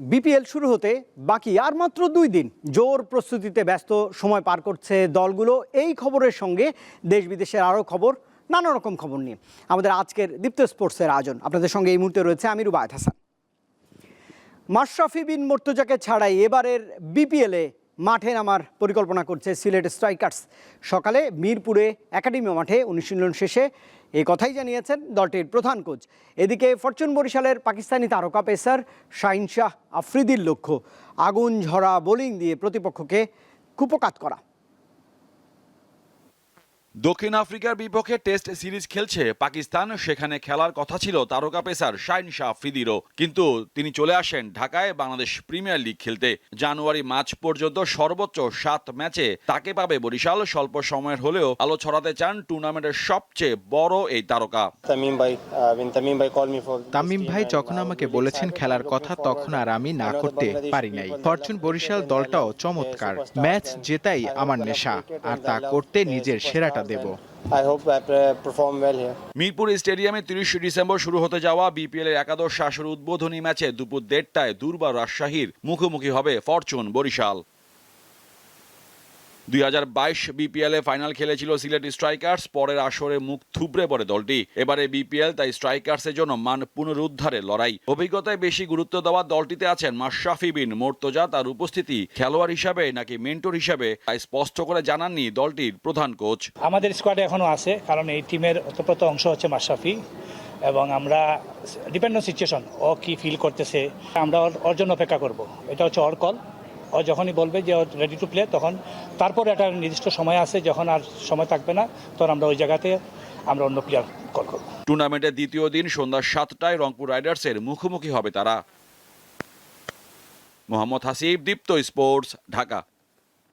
BPL শুরু হতে বাকি আর মাত্র দুই দিন জোর প্রস্তুতিতে ব্যস্ত সময় পার করছে দলগুলো। এই খবরের সঙ্গে দেশ বিদেশের আরও খবর, নানা রকম খবর নিয়ে। আমাদের আজকের দীপ্ত স্পোর্টসের আয়োজন। আপনাদের সঙ্গে এই মুহূর্তে রয়েছে আমি রুবায়ত হাসান। মাশরাফি বিন মর্তুজাকে ছাড়াই এবারের বিপিএলে মাঠে নামার পরিকল্পনা করছে সিলেট স্ট্রাইকার্স। সকালে মিরপুরে একাডেমি মাঠে অনুশীলন শেষে এই কথাই জানিয়েছেন দলটির প্রধান কোচ। এদিকে ফরচুন বরিশালের পাকিস্তানি তারকা পেসার শাহিন শাহ আফ্রিদির লক্ষ্য, আগুন ঝরা বোলিং দিয়ে প্রতিপক্ষকে কুপকাত করা। দক্ষিণ আফ্রিকার বিপক্ষে টেস্ট সিরিজ খেলছে পাকিস্তান। সেখানে খেলার কথা ছিল তারকা পেসার শাইন শাহ ফ্রিদিরও কিন্তু তিনি চলে আসেন ঢাকায় বাংলাদেশ প্রিমিয়ার লিগ খেলতে। জানুয়ারি মার্চ পর্যন্ত সর্বোচ্চ সাত ম্যাচে তাকে পাবে বরিশাল। স্বল্প সময়ের হলেও আলো ছড়াতে চান টুর্নামেন্টের সবচেয়ে বড় এই তারকা। তামিম ভাই তামিম যখন আমাকে বলেছেন খেলার কথা তখন আর আমি না করতে পারি নাই। ফরচুন বরিশাল দলটাও চমৎকার। ম্যাচ জেতাই আমার নেশা। আর তা করতে নিজের সেরাটা superstars Dev. I hope I uh, perform Mirpur স্টেডিয়ামে তিরিশে ডিসেম্বর শুরু হতে যাওয়া বিপিএল এর একাদশ আসর উদ্বোধনী ম্যাচে দুপুর দেড়টায় দুর্বার রাজশাহীর মুখোমুখি হবে ফরচুন বরিশাল। দুই হাজার বাইশ বিপিএল ফাইনাল খেলেছিল সিলেট স্ট্রাইকার্স, পরের আসরে মুখ থুবড়ে পড়ে দলটি। এবারে বিপিএল, তাই স্ট্রাইকার্সের জন্য মান পুনরুদ্ধারের লড়াই। অভিজ্ঞতায় বেশি গুরুত্ব দেওয়া দলটিতে আছেন মাশরাফি বিন মোর্তজা। তার উপস্থিতি খেলোয়াড় হিসাবে নাকি মেন্টর হিসাবে, তাই স্পষ্ট করে জানাননি দলটির প্রধান কোচ। আমাদের স্কোয়াডে এখনও আছে, কারণ এই টিমের অতপ্রত অংশ হচ্ছে মাশরাফি। এবং আমরা ডিপেন্ড সিচুয়েশন ও কি ফিল করতেছে, আমরা ওর জন্য অপেক্ষা করব। এটা হচ্ছে ওর কল ও যখনই বলবে যে রেডি টু প্লে তখন তারপর একটা নির্দিষ্ট সময় আছে, যখন আর সময় থাকবে না, তখন আমরা ওই জায়গাতে আমরা অন্য প্লেয়ার কল করব। টুর্নামেন্টের দ্বিতীয় দিন সন্ধ্যা সাতটায় রংপুর রাইডার্সের মুখোমুখি হবে তারা। মোহাম্মদ হাসিব, দীপ্ত স্পোর্টস, ঢাকা।